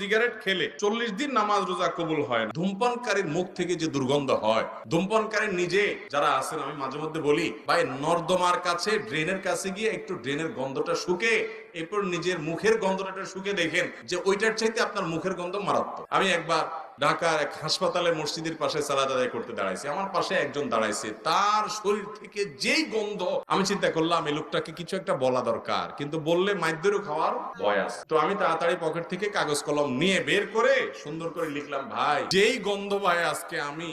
Cigarette খেলে চল্লিশ দিন নামাজ রোজা কবুল হয় না। ধূমপানকারীর মুখ থেকে যে দুর্গন্ধ হয়, ধূমপানকারী নিজে যারা আছেন, আমি মাঝে মধ্যে বলি, ভাই, নর্দমার কাছে, ড্রেনের কাছে গিয়ে একটু ড্রেনের গন্ধটা শুকে এরপর নিজের মুখের গন্ধটা শুকে দেখেন যে ওইটার চাইতে আপনার মুখের গন্ধ মারাত্মক। আমি একবার ঢাকার এক হাসপাতালে মসজিদের পাশে সালাদ আদায় করতে দাঁড়াইছি। আমার পাশে একজন দাঁড়াইছে। তার শরীর থেকে যেই গন্ধ, আমি চিন্তা করলাম, এই লোকটাকে কিছু একটা বলা দরকার। কিন্তু বললে মাইদ্যেরও খাওয়ার আছে। তো আমি তাড়াতাড়ি পকেট থেকে কাগজ কলম নিয়ে বের করে সুন্দর করে লিখলাম, ভাই, যেই গন্ধ ভাই আজকে আমি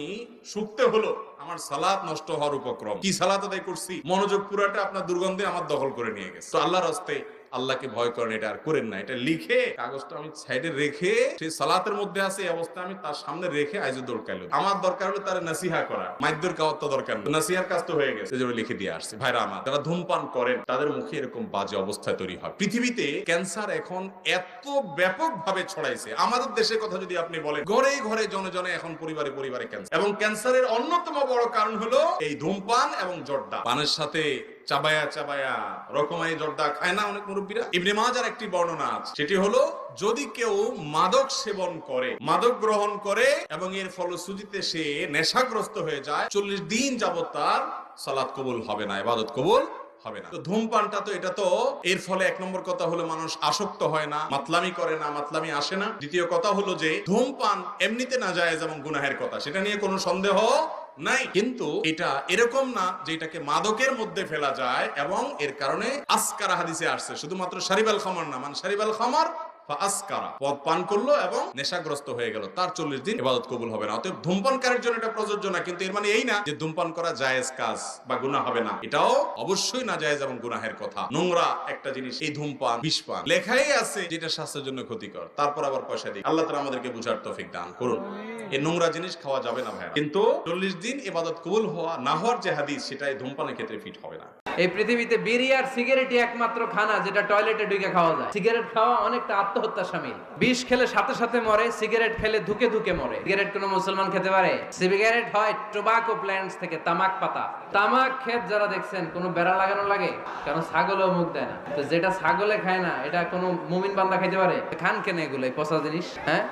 শুকতে হলো, আমার সালাদ নষ্ট হওয়ার উপক্রম। কি সালাদ আদায় করছি? মনোযোগ পুরাটা আপনার দুর্গন্ধে আমার দখল করে নিয়ে গেছে। তো আল্লাহর রাস্তে আল্লাহকে ভয় করেন, এটা আর করেন না। এটা লিখে কাগজটা আমি সাইডে রেখে, সেই সালাতের মধ্যে আছে এই অবস্থা, আমি তার সামনে রেখে আইজু দরকার আমার দরকার হলো তার নাসিহা করা। মাইদ্যর খাওয়ার তো দরকার নাসিহার কাজ তো হয়ে গেছে। সেজন্য লিখে দিয়ে আসছে। ভাইরা আমার, যারা ধূমপান করেন, তাদের মুখে এরকম বাজে অবস্থা তৈরি হয়। পৃথিবীতে ক্যান্সার এখন এত ব্যাপক ভাবে ছড়াইছে। আমাদের দেশের কথা যদি আপনি বলেন, ঘরে ঘরে জনে জনে এখন পরিবারে পরিবারে ক্যান্সার। এবং ক্যান্সারের অন্যতম বড় কারণ হলো এই ধূমপান এবং জর্দা। পানের সাথে চাবায়া চাবায়া রকমাই জর্দা খায় না অনেক মুরব্বীরা? ইবনে মাজার একটি বর্ণনা আছে। সেটি হলো, যদি কেউ মাদক সেবন করে, মাদক গ্রহণ করে এবং এর ফলশ্রুতিতে সে নেশাগ্রস্ত হয়ে যায়, চল্লিশ দিন যাবত তার সালাদ কবুল হবে না, ইবাদত কবুল হবে না। তো ধূমপানটা তো, এটা তো এর ফলে এক নম্বর কথা হলো মানুষ আসক্ত হয় না, মাতলামি করে না, মাতলামি আসে না। দ্বিতীয় কথা হলো যে, ধূমপান এমনিতে না যায় যেমন গুনাহের কথা, সেটা নিয়ে কোনো সন্দেহ নাই, কিন্তু এটা এরকম না যে এটাকে মাদকের মধ্যে ফেলা যায় এবং এর কারণে আসকারা হাদিসে আসছে। শুধুমাত্র শারিবাল খামার না মানে সারিবাল খামার পদ পান করল এবং নেশাগ্রস্ত হয়ে গেল। তার চল্লিশ দিন ইবাদত কবুল হবে না। অতএব ধূমপানকারীর জন্য এটা প্রযোজ্য না। কিন্তু এর মানে এই না যে ধূমপান করা জায়েজ কাজ বা গুনাহ হবে না। এটাও অবশ্যই না জায়েজ এবং গুনাহের কথা। নোংরা একটা জিনিস, এই ধূমপান, বিষ পান, লেখাই আছে যেটা স্বাস্থ্যের জন্য ক্ষতিকর। তারপর আবার পয়সা দিই। আল্লাহ তালা আমাদেরকে বুঝার দান করুন। এই নোংরা জিনিস খাওয়া যাবে না ভাই কিন্তু চল্লিশ দিন ইবাদত কবুল হওয়া, না হওয়ার যে হাদিস সেটা এই ধূমপানের ক্ষেত্রে ফিট হবে না। এই পৃথিবীতে বিড়ি আর সিগারেটই একমাত্র খানা যেটা টয়লেটে ঢুকে খাওয়া যায়। সিগারেট খাওয়া অনেকটা আত্মহত্যা সামিল। বিষ খেলে সাথে সাথে মরে, সিগারেট খেলে ধুকে ধুকে মরে। সিগারেট কোনো মুসলমান খেতে পারে? সিগারেট হয় টোবাকো প্ল্যান্টস থেকে তামাক পাতা। তামাক ক্ষেত যারা দেখছেন, কোনো বেড়া লাগানো লাগে? কারণ ছাগলও মুখ দেয় না। তো যেটা ছাগলে খায় না, এটা কোনো মুমিন বান্দা খাইতে পারে? খান কেন এগুলো, এই পচা জিনিস হ্যাঁ?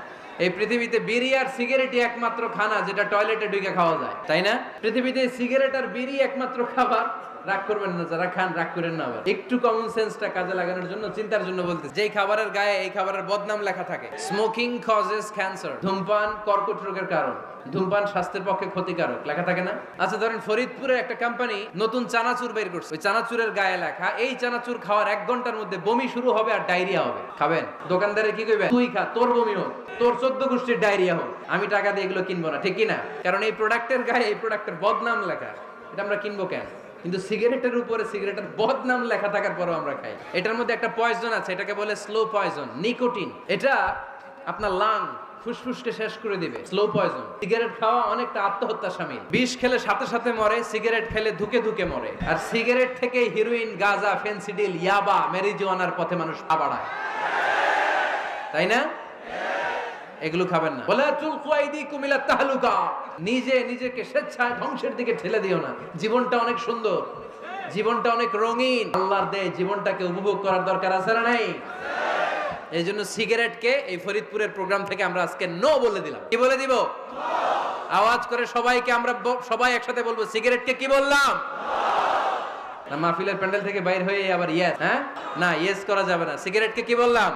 এই পৃথিবীতে বিড়ি আর সিগারেটই একমাত্র খানা যেটা টয়লেটে ঢুকে খাওয়া যায়, তাই না? পৃথিবীতে সিগারেট আর বিড়ি একমাত্র খাবার। রাগ করবেন না, যারা খান রাগ করেন না আবার। একটু কমন সেন্সটা কাজে লাগানোর জন্য, চিন্তার জন্য বলতে যেই খাবারের গায়ে এই খাবারের বদনাম লেখা থাকে স্মোকিং কজেস ক্যান্সার ধূমপান কর্কট রোগের কারণ। ধূমপান স্বাস্থ্যের পক্ষে ক্ষতিকারক, লেখা থাকে না? আচ্ছা ধরেন ফরিদপুরের একটা কোম্পানি নতুন চানাচুর বের করছে। ওই চানাচুরের গায়ে লেখা, এই চানাচুর খাওয়ার এক ঘণ্টার মধ্যে বমি শুরু হবে আর ডায়রিয়া হবে। খাবেন? দোকানদারে কি কইবেন? তুই খা, তোর বমি হোক, তোর চোদ্দ গোষ্ঠীর ডায়রিয়া হোক, আমি টাকা দিয়ে এগুলো কিনবো না। ঠিক না? কারণ এই প্রোডাক্টের গায়ে এই প্রোডাক্টের বদনাম লেখা, এটা আমরা কিনবো কেন? কিন্তু সিগারেটের উপরে সিগারেটের বদনাম লেখা থাকার পরেও আমরা খাই। এটার মধ্যে একটা পয়জন আছে, এটাকে বলে স্লো পয়জন নিকোটিন এটা আপনার লাং ফুসফুসকে শেষ করে দিবে স্লো পয়জন সিগারেট খাওয়া অনেকটা আত্মহত্যা সামিল। বিষ খেলে সাথে সাথে মরে, সিগারেট খেলে ধুকে ধুকে মরে। আর সিগারেট থেকে হিরোইন গাঁজা ফেন্সিডিল ইয়াবা মেরিজুয়ানার পথে মানুষ পা বাড়ায়। তাই না? এগুলো খাবেন না। বলে কুমিলা তাহলুকা। নিজে নিজেকে স্বেচ্ছায় ধ্বংসের দিকে ঠেলে দিও না। জীবনটা অনেক সুন্দর। জীবনটা অনেক রঙিন। আল্লাহর দেয় জীবনটাকে উপভোগ করার দরকার আছে না নাই? এই জন্য সিগারেটকে এই ফরিদপুরের প্রোগ্রাম থেকে আমরা আজকে নো বলে দিলাম। কি বলে দিব? আওয়াজ করে সবাইকে আমরা সবাই একসাথে বলব সিগারেটকে কি বললাম? না মাহফিলের প্যান্ডেল থেকে বাইর হয়ে আবার ইয়েস হ্যাঁ? না ইয়েস করা যাবে না। সিগারেটকে কি বললাম?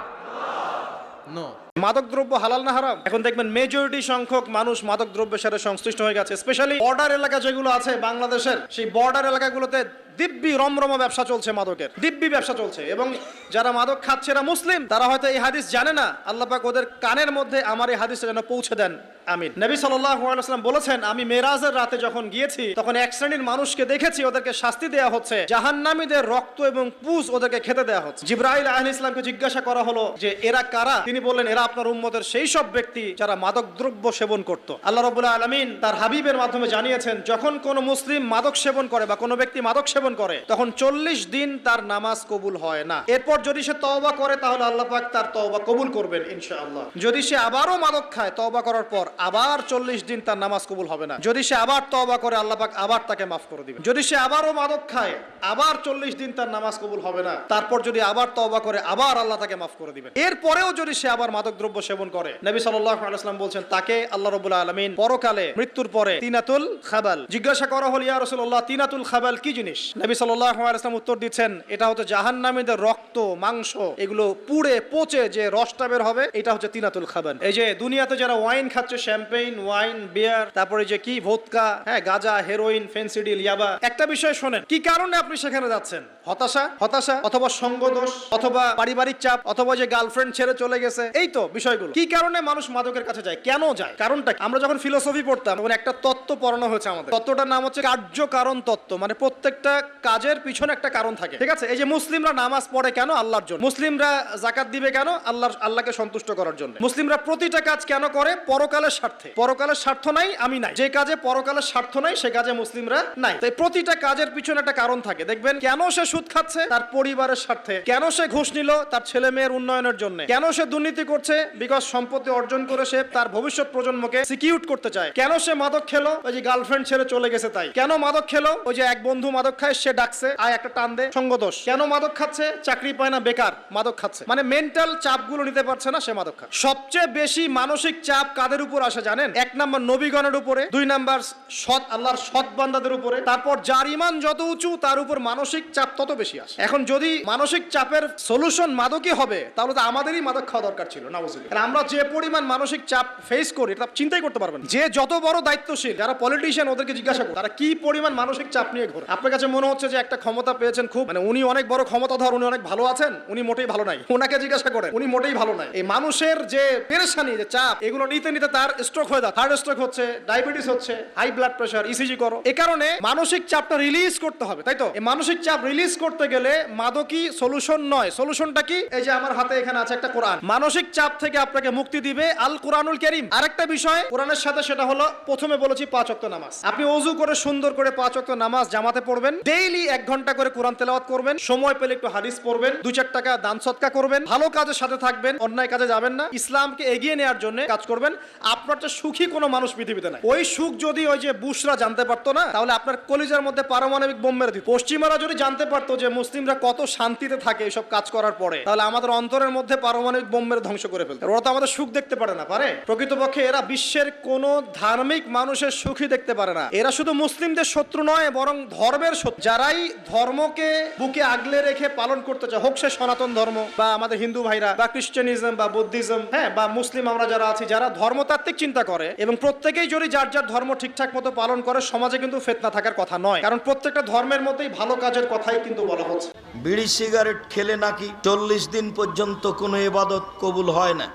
নো মাদকদ্রব্য হালাল না হারাম? এখন দেখবেন মেজরিটি সংখ্যক মানুষ মাদক দ্রব্যের সাথে সংশ্লিষ্ট হয়ে গেছে স্পেশালি বর্ডার এলাকা যেগুলো আছে বাংলাদেশের, সেই বর্ডার এলাকাগুলোতে দিব্যি রমরমা ব্যবসা চলছে মাদকের, দিব্যি ব্যবসা চলছে। এবং যারা মাদক খাচ্ছে এরা মুসলিম, তারা হয়তো এই হাদিস জানে না। আল্লাহ পাক ওদের কানের মধ্যে আমার এই হাদিসটা যেন পৌঁছে দেন। আমিন। নবী সাল্লাম বলেছেন, আমি মেরাজের রাতে যখন গিয়েছি, তখন এক শ্রেণির মানুষকে দেখেছি, ওদেরকে শাস্তি দেওয়া হচ্ছে। জাহান্নামীদের রক্ত এবং পুষ ওদেরকে খেতে দেওয়া হচ্ছে। জিব্রাইল আহ ইসলামকে জিজ্ঞাসা করা হলো যে, এরা কারা? তিনি বললেন, এরা আপনার উম্মতের সেই সব ব্যক্তি যারা মাদক দ্রব্য সেবন করত। আল্লাহ রবুল্লাহ আলমিন তার হাবিবের মাধ্যমে জানিয়েছেন, যখন কোনো মুসলিম মাদক সেবন করে বা কোনো ব্যক্তি মাদক সেবন সেবন করে। তখন চল্লিশ দিন তার নামাজ কবুল হয় না। এরপর যদি সে তওবা করে, তাহলে আল্লাহ পাক তার তওবা কবুল করবেন, ইনশাআল্লাহ। যদি সে আবারও মাদক খায়, তওবা করার পর আবার চল্লিশ দিন তার নামাজ কবুল হবে না। যদি সে আবার তওবা করে, আল্লাহ পাক আবার তাকে মাফ করে দিবেন। যদি সে আবারও মাদক খায়, আবার চল্লিশ দিন তার নামাজ কবুল হবে না। তারপর যদি আবার তওবা করে, আবার আল্লাহ তাকে মাফ করে দিবেন। এরপরেও যদি সে আবার মাদক দ্রব্য সেবন করে, নবী সাল্লাল্লাহু আলাইহি ওয়াসাল্লাম বলছেন, তাকে আল্লাহ রাব্বুল আলামিন পরকালে মৃত্যুর পরে তিনাতুল খাবাল। জিজ্ঞাসা করা হল, ইয়া রাসূলুল্লাহ, তিনাতুল খাবাল কি জিনিস? নবী আলাইহি উত্তর দিচ্ছেন, এটা হচ্ছে জাহান্নামীদের রক্ত, মাংস, এগুলো পুড়ে পচে যে রসটা বের হবে, এটা হচ্ছে তিনাতুল খাবাল এই যে দুনিয়াতে যারা ওয়াইন খাচ্ছে, শ্যাম্পেইন, ওয়াইন, বিয়ার, তারপরে যে কি, ভোদকা হ্যাঁ গাজা, হেরোইন, ফেন্সিডিল, ইয়াবা। একটা বিষয় শোনেন, কি কারণে আপনি সেখানে যাচ্ছেন? হতাশা? হতাশা? অথবা সঙ্গদোষ? অথবা পারিবারিক চাপ? অথবা যে গার্লফ্রেন্ড ছেড়ে চলে গেছে? এই তো বিষয়গুলো। কি কারণে মানুষ মাদকের কাছে যায়? কেন যায়? কারণটা আমরা যখন ফিলোসফি পড়তাম, তখন একটা তত্ত্ব পড়ানো হয়েছে আমাদের। তত্ত্বটার নাম হচ্ছে কার্য কারণ তত্ত্ব মানে প্রত্যেকটা কাজের পিছনে একটা কারণ থাকে। ঠিক আছে? এই যে মুসলিমরা নামাজ পড়ে কেন? আল্লাহর জন্য। মুসলিমরা জাকাত দিবে কেন? আল্লাহর, আল্লাহকে সন্তুষ্ট করার জন্য। মুসলিমরা প্রতিটা কাজ কেন করে? পরকালের স্বার্থে। পরকালের স্বার্থ নাই, আমি নাই। যে কাজে পরকালের স্বার্থ নাই, সে কাজে মুসলিমরা নাই। তাই প্রতিটা কাজের পিছনে একটা কারণ থাকে। দেখবেন, কেন সে সুদ খাচ্ছে? তার পরিবারের স্বার্থে। কেন সে ঘুষ নিল? তার ছেলে মেয়ের উন্নয়নের জন্য। কেন সে দুর্নীতি করছে? বিকজ সম্পত্তি অর্জন করে সে তার ভবিষ্যৎ প্রজন্মকে সিকিউর করতে চায়। কেন সে মাদক খেলো? ওই যে গার্লফ্রেন্ড ছেড়ে চলে গেছে তাই। কেন মাদক খেলো? ওই যে এক বন্ধু মাদক খায় সে ডাকছে? আয় একটা টান দে। সঙ্গদোষ। কেন মাদক খাচ্ছে? চাকরি পায় না বেকার মাদক খাচ্ছে। মানে মেন্টাল চাপগুলো নিতে পারছে না সে মাদক খায় সবচেয়ে বেশি মানসিক চাপ কাদের উপর আসে জানেন? এক নাম্বার নবীগণের উপরে দুই নাম্বার সৎ আল্লাহর সৎ বান্দাদের উপরে। তারপর যার ইমান যত উঁচু তার উপর মানসিক চাপ তত বেশি আসে। এখন যদি মানসিক চাপের সলিউশন মাদকই হবে তাহলে তো আমাদেরই মাদক খাওয়া দরকার ছিল না বুঝলি আমরা যে পরিমাণ মানসিক চাপ ফেস করি এটা চিন্তাই করতে পারবেন না। যে যত বড় দায়িত্বশীল যারা পলিটিশিয়ান ওদেরকে জিজ্ঞাসা করুন তারা কি পরিমাণ মানসিক চাপ নিয়ে ঘোরে? আপনার কাছে মনে হচ্ছে যে একটা ক্ষমতা পেয়েছেন খুব। মানে উনি অনেক বড় ক্ষমতাধর, উনি অনেক ভালো আছেন, উনি মোটেই ভালো নাই। ওনাকে জিজ্ঞাসা করেন, উনি মোটেই ভালো নাই। এই মানুষের যে পেরেশানি, যে চাপ, এগুলো নিতে নিতে তার স্ট্রোক হয়ে যায় হার্ট স্ট্রোক হচ্ছে ডায়াবেটিস হচ্ছে হাই ব্লাড প্রেশার ইসিজি করো। এ কারণে মানসিক চাপটা রিলিজ করতে হবে, তাই তো? এই মানসিক চাপ রিলিজ করতে গেলে মাদকই সলিউশন নয়। সলিউশনটা কি? এই যে আমার হাতে এখানে আছে একটা কোরআন। মানসিক চাপ থেকে আপনাকে মুক্তি দিবে আল কোরআনুল করিম। আরেকটা বিষয়, কোরআনের সাথে সেটা হলো, প্রথমে বলেছি পাঁচ ওয়াক্ত নামাজ। আপনি অজু করে সুন্দর করে পাঁচ ওয়াক্ত নামাজ জামাতে পড়বেন। ডেইলি এক ঘণ্টা করে কোরআন তেলাওয়াত করবেন, সময় পেলে একটু হাদিস পড়বেন, দু চার টাকা দান সৎকা করবেন, ভালো কাজের সাথে থাকবেন, অন্যায় কাজে যাবেন না, ইসলামকে এগিয়ে নেওয়ার জন্য কাজ করবেন। আপনার চেয়ে সুখী কোনো মানুষ পৃথিবীতে নাই। ওই সুখ যদি ওই যে বুশরা জানতে পারতো না, তাহলে আপনার কলিজার মধ্যে পারমাণবিক বোম মেরে দিত। পশ্চিমারা যদি জানতে পারতো যে মুসলিমরা কত শান্তিতে থাকে এসব কাজ করার পরে, তাহলে আমাদের অন্তরের মধ্যে পারমাণবিক বোম মেরে ধ্বংস করে ফেলতো। ওরা তো আমাদের সুখ দেখতে পারে না, পারে? প্রকৃতপক্ষে এরা বিশ্বের কোন ধার্মিক মানুষের সুখী দেখতে পারে না। এরা শুধু মুসলিমদের শত্রু নয়, বরং ধর্মের শত্রু। যারাই ধর্মকে বুকে আগলে রেখে পালন করতে চায়, হোক সে সনাতন ধর্ম বা আমাদের হিন্দু ভাইরা বা খ্রিস্টানিজম বা বুদ্ধিজম হ্যাঁ বা মুসলিম আমরা যারা আছি, যারা ধর্মতাত্ত্বিক চিন্তা করে এবং প্রত্যেকেই যদি যার যার ধর্ম ঠিকঠাক মতো পালন করে, সমাজে কিন্তু ফেতনা থাকার কথা নয়। কারণ প্রত্যেকটা ধর্মের মধ্যেই ভালো কাজের কথাই কিন্তু বলা হচ্ছে। বিড়ি সিগারেট খেলে নাকি চল্লিশ দিন পর্যন্ত কোনো এবাদত কবুল হয় না।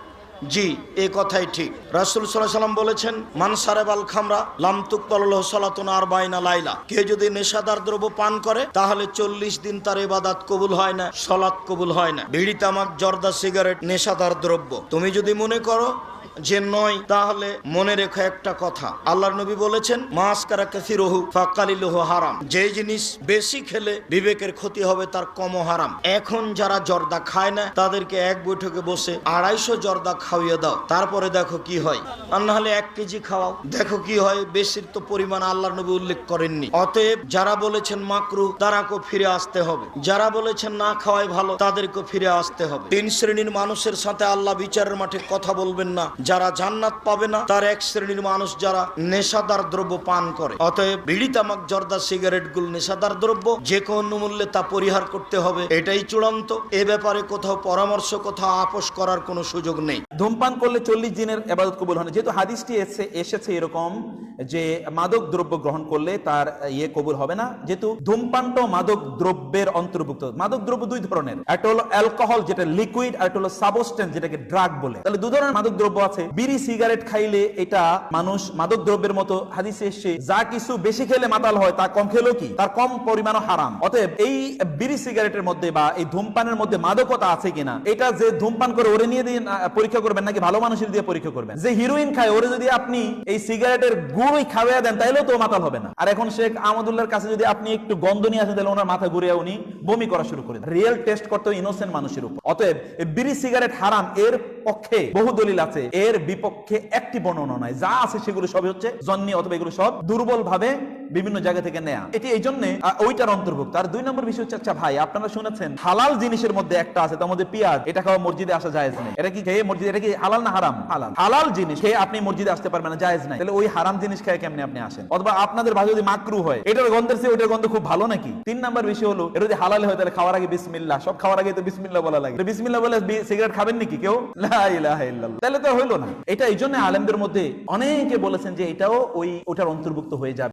জি, এ কথাই ঠিক। রাসুল সাল্লাম বলেছেন মানসারেব আল খামরা লামতুক পাল্লাহ সালাতুন আর বাইনা লাইলা। কে যদি নেশাদার দ্রব্য পান করে, তাহলে চল্লিশ দিন তার এবাদাত কবুল হয় না, সলাৎ কবুল হয় না। বিড়ি, তামাক, জর্দা, সিগারেট নেশাদার দ্রব্য। তুমি যদি মনে করো যে নয়, তাহলে মনে রেখো একটা কথা। আল্লাহর নবী বলেছেন মাস কারা কাসিরহু ফাকালিলহু হারাম। যে জিনিস বেশি খেলে বিবেকের ক্ষতি হবে, তার কম হারাম। এখন যারা জর্দা খায় না, তাদেরকে এক বৈঠকে বসে আড়াইশো জর্দা খাওয়িয়ে দাও। তারপরে দেখো কি হয়। আর না হলে এক কেজি খাওয়াও। দেখো কি হয়, বেশির তো পরিমাণ আল্লাহর নবী উল্লেখ করেননি। অতএব যারা বলেছেন মাকরু, তারাকেও ফিরে আসতে হবে। যারা বলেছেন না খাওয়াই ভালো তাদেরকে ফিরে আসতে হবে। তিন শ্রেণির মানুষের সাথে আল্লাহ বিচারের মাঠে কথা বলবেন না। যারা জান্নাত পাবে না, তার এক শ্রেণির মানুষ যারা নেশাদার দ্রব্য পান করে। অতএব বিড়ি, তামাক, জর্দা সিগারেটগুলো নেশাদার দ্রব্য, যে কোনো মূল্যে তা পরিহার করতে হবে, এটাই চূড়ান্ত। এ ব্যাপারে কোথাও পরামর্শ, কোথাও আপোষ করার কোনো সুযোগ নেই। ধূমপান করলে চল্লিশ দিনের এবাদত কবুল হয় যেহেতু হাদিসটি এসেছে এসেছে এরকম যে মাদক দ্রব্য গ্রহণ করলে তার ইয়ে কবুল হবে না। যেহেতু ধূমপানটাও মাদক দ্রব্যের অন্তর্ভুক্ত। মাদক দ্রব্য দুই ধরনের। একটা হলো অ্যালকোহল, যেটা লিকুইড আর একটা হলো সাবস্টেন্স যেটাকে ড্রাগ বলে। তাহলে দু ধরনের মাদক দ্রব্য আছে। বিড়ি সিগারেট খাইলে এটা মানুষ মাদক দ্রব্যের মতো হাদিসে এসে যা কিছু বেশি খেলে মাতাল হয়, তা কম খেলেও কি? তার কম পরিমাণও হারাম। অতএব এই বিড়ি সিগারেটের মধ্যে বা এই ধূমপানের মধ্যে মাদকতা আছে কিনা, এটা যে ধূমপান করে ওরে নিয়ে দিয়ে পরীক্ষা করবেন নাকি ভালো মানুষের দিয়ে পরীক্ষা করবেন? যে হিরোইন খায়, ওরে যদি আপনি এই সিগারেটের গু পুরোই খাওয়া দেন, তাইলেও তো মাতাল হবে না। আর এখন শেখ আহমদুল্লাহর কাছে যদি আপনি একটু গন্ধ নিয়ে আসেন তাহলে ওনার মাথা ঘুরে উনি বমি করা শুরু করে রিয়েল টেস্ট করতে ইনোসেন্ট মানুষের উপর। অতএব বিড়ি সিগারেট হারাম, এর পক্ষে বহু দলিল আছে। এর বিপক্ষে একটি বর্ণনা নাই। যা আছে সেগুলো সবই হচ্ছে জন্নি অথবা এগুলো সব দুর্বল ভাবে বিভিন্ন জায়গা থেকে নেয়া। এটি এই জন্য ওইটার অন্তর্ভুক্ত। আর দুই নম্বর বিষয় হচ্ছে আচ্ছা ভাই আপনারা শুনেছেন হালাল জিনিসের মধ্যে একটা আছে তার মধ্যে পেঁয়াজ এটা খাওয়া মসজিদে আসা জায়েজ নেই। এটা কি খেয়ে মসজিদে এটা কি হালাল না হারাম? হালাল। হালাল জিনিস খেয়ে আপনি মসজিদে আসতে পারবেন না জায়েজ নাই। তাহলে ওই হারাম জিনিস খেয়ে কেমনে আপনি আসেন? অথবা আপনাদের ভাষা যদি মাকরু হয় এটার গন্ধের চেয়ে ওইটার গন্ধ খুব ভালো নাকি? তিন নাম্বার বিষয় হলো এটা যদি হালাল হয় তাহলে খাওয়ার আগে বিসমিল্লাহ সব খাওয়ার আগে তো বিসমিল্লাহ বলা লাগে। তো বিসমিল্লাহ বলে সিগারেট খাবেন নাকি কেউ? ইল্লাল্লাহ। তাহলে তো হইল না। এটা এই জন্য আলেমদের মধ্যে অনেকে বলেছেন যে এটাও ওই ওটার অন্তর্ভুক্ত হয়ে যাবে।